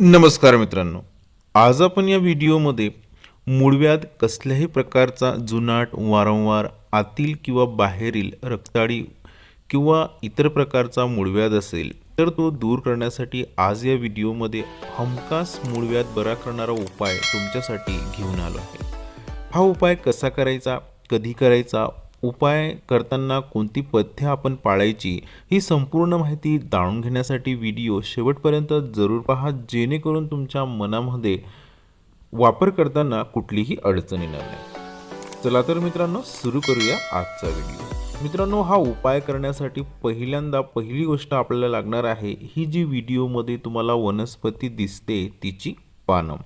नमस्कार मित्रांनो. आज आपण या व्हिडिओमध्ये मूळव्याध कसल्याही प्रकारचा जुनाट वारंवार आतील किंवा बाहेरील रक्ताळी किंवा इतर प्रकारचा मूळव्याध असेल तर तो दूर करण्यासाठी आज या व्हिडिओमध्ये हमखास मूळव्याध बरा करणारा उपाय तुमच्यासाठी घेऊन आलो आहे. हा उपाय कसा करायचा कधी करायचा उपाय करताना कोणती पथ्य आपण पाळायची ही संपूर्ण माहिती जाणून घेण्यासाठी व्हिडिओ शेवटपर्यंत जरूर पहा जेणेकरून तुमच्या मनामध्ये वापर करताना कुठलीही अडचण येणार नाही. चला तर मित्रांनो सुरू करूया आजचा व्हिडिओ. मित्रांनो हा उपाय करण्यासाठी पहिल्यांदा पहिली गोष्ट आपल्याला लागणार आहे ही जी व्हिडिओमध्ये तुम्हाला वनस्पती दिसते तिची पानं.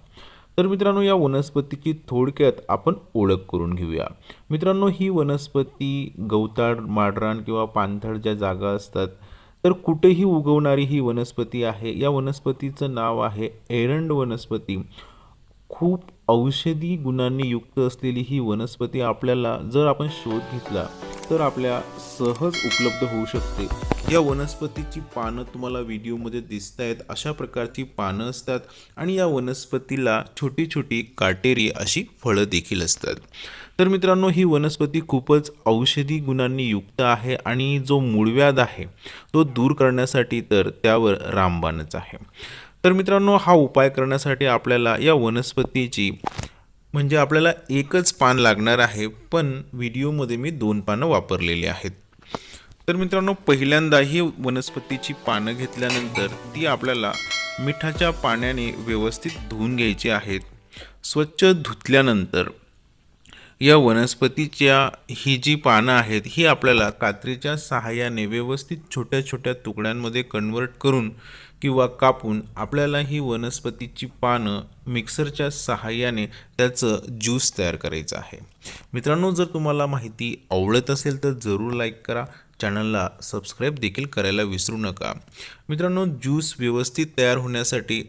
तर मित्रांनो या वनस्पतीची थोडक्यात आपण ओळख करून घेऊया. मित्रांनो ही वनस्पती गवताळ माडरान किंवा पाणथळ ज्या जागा असतात तर कुठेही उगवणारी ही वनस्पती आहे. या वनस्पतीचं नाव आहे एरंड वनस्पती. खूप औषधी गुणांनी युक्त असलेली ही वनस्पती आपल्याला जर आपण शोध घेतला तर आपल्या सहज उपलब्ध होऊ शकते. या वनस्पतीची पानं तुम्हाला व्हिडिओमध्ये दिसत आहेत अशा प्रकारची पानं असतात आणि या वनस्पतीला छोटी छोटी काटेरी अशी फळं देखील असतात. तर मित्रांनो ही वनस्पती खूपच औषधी गुणांनी युक्त आहे आणि जो मूळव्याध आहे तो दूर करण्यासाठी तर त्यावर रामबाणच आहे. तर मित्रांनो हा उपाय करण्यासाठी आपल्याला या वनस्पतीची म्हणजे आपल्याला एकच पान लागणार आहे पण व्हिडिओमध्ये मी दोन पानं वापरलेली आहेत. तर मित्रांनो पहिल्यांदा ही वनस्पतीची पानं घेतल्यानंतर ती आपल्याला मिठाच्या पाण्याने व्यवस्थित धुवून घ्यायची आहेत. स्वच्छ धुतल्यानंतर या वनस्पतीच्या ही जी पानं आहेत ही आपल्याला कात्रीच्या सहाय्याने व्यवस्थित छोट्या छोट्या तुकड्यांमध्ये कन्वर्ट करून किंवा कापून आपल्याला ही वनस्पतीची पानं मिक्सरच्या सहाय्याने त्याचं ज्यूस तयार करायचं आहे. मित्रांनो जर तुम्हाला माहिती आवडत असेल तर जरूर लाईक करा. चॅनलला सबस्क्राईब देखील करायला विसरू नका. मित्रांनो ज्यूस व्यवस्थित तयार होण्यासाठी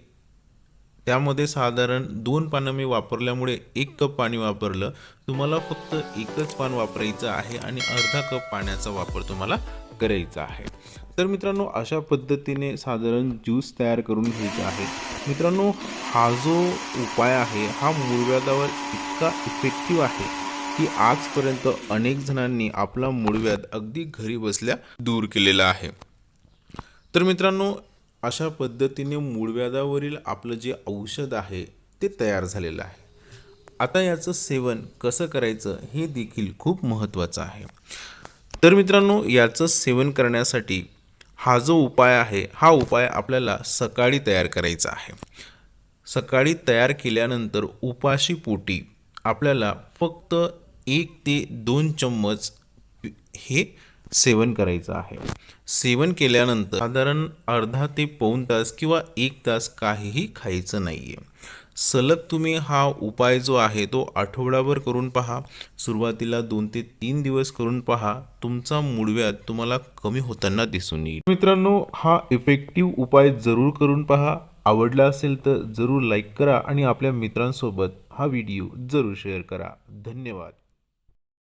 त्यामध्ये साधारण दोन पानं मी वापरल्यामुळे एक कप पाणी वापरलं. तुम्हाला फक्त एकच पान वापरायचं आहे आणि अर्धा कप पाण्याचा वापर तुम्हाला करायचा आहे. तर मित्रांनो अशा पद्धतीने साधारण ज्यूस तयार करून घ्यायचे आहे. मित्रांनो हा जो उपाय आहे हा मूळव्याधावर इतका इफेक्टिव्ह आहे की आजपर्यंत अनेक जणांनी आपला मूळव्याध अगदी घरी बसल्या दूर केलेला आहे. तर मित्रांनो अशा पद्धतीने मूळव्याधावरील आपलं जे औषध आहे ते तयार झालेलं आहे. आता याचं सेवन कसं करायचं हे देखील खूप महत्त्वाचं आहे. तर मित्रांनो याचं सेवन करण्यासाठी हा जो उपाय आहे हा उपाय आपल्याला सकाळी तयार करायचा आहे. सकाळी तयार केल्यानंतर उपाशी पोटी आपल्याला फक्त एक ते दोन चम्मच हे सेवन करायचं आहे. सेवन केल्यानंतर साधारण अर्धा ते पाऊण तास किंवा एक तास काहीही खायचं नाही आहे सलग तुम्ही हा उपाय जो आहे तो आठवडाभर करून पहा. सुरुवातीला दोन ते तीन दिवस करून पहा. तुमचा मूळव्याध तुम्हाला कमी होताना दिसून येईल. मित्रांनो हा इफेक्टिव्ह उपाय जरूर करून पहा. आवडला असेल तर जरूर लाईक करा आणि आपल्या मित्रांसोबत हा व्हिडिओ जरूर शेअर करा. धन्यवाद.